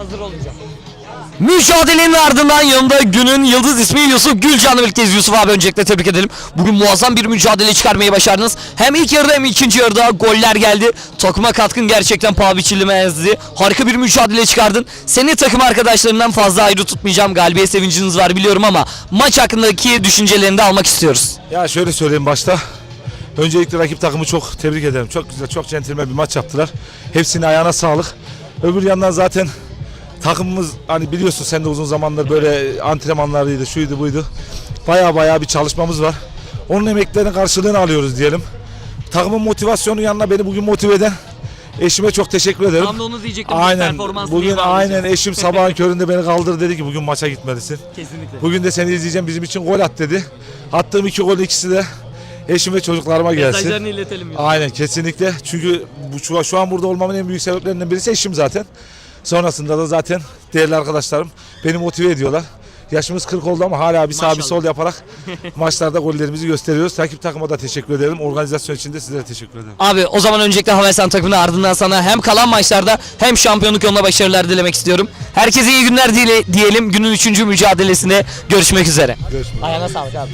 Hazır olacağım. Mücadelenin ardından yanında günün yıldız ismi Yusuf Gülcan'la birlikteyiz. Yusuf abi öncelikle tebrik edelim. Bugün muazzam bir mücadele çıkarmayı başardınız. Hem ilk yarıda hem ikinci yarıda goller geldi. Takıma katkın gerçekten paha biçilemezdi. Harika bir mücadele çıkardın. Seni takım arkadaşlarından fazla ayrı tutmayacağım. Galibiyet sevinciniz var biliyorum ama maç hakkındaki düşüncelerini de almak istiyoruz. Ya şöyle söyleyeyim başta. Öncelikle rakip takımı çok tebrik ederim. Çok güzel, çok centilmen bir maç yaptılar. Hepsinin ayağına sağlık. Öbür yandan zaten takımımız hani biliyorsun sen de uzun zamandır böyle antrenmanlarıydı, şuydu buydu. Baya baya bir çalışmamız var. Onun emeklerinin karşılığını alıyoruz diyelim. Takımın motivasyonu yanına beni bugün motive eden eşime çok teşekkür ederim. Tam da onu diyecektim. Aynen. Performans Bugün aynen eşim sabahın köründe beni kaldırdı dedi ki bugün maça gitmelisin. Kesinlikle. Bugün de seni izleyeceğim bizim için gol at dedi. Attığım iki gol ikisi de eşim ve çocuklarıma gelsin. Mesajlarını iletelim. Yusuf. Aynen kesinlikle. Çünkü bu şu, şu an burada olmamın en büyük sebeplerinden birisi eşim zaten. Sonrasında da zaten değerli arkadaşlarım beni motive ediyorlar. Yaşımız 40 oldu ama hala bir sağ bir sol yaparak maçlarda gollerimizi gösteriyoruz. Takip takıma da teşekkür ederim. Organizasyon için de sizlere teşekkür ederim. Abi o zaman öncelikle Havelsan takımına ardından sana hem kalan maçlarda hem şampiyonluk yoluna başarılar dilemek istiyorum. Herkese iyi günler dile- diyelim. Günün 3. mücadelesine görüşmek üzere. Görüşmek üzere. Ayağına sağlık abi.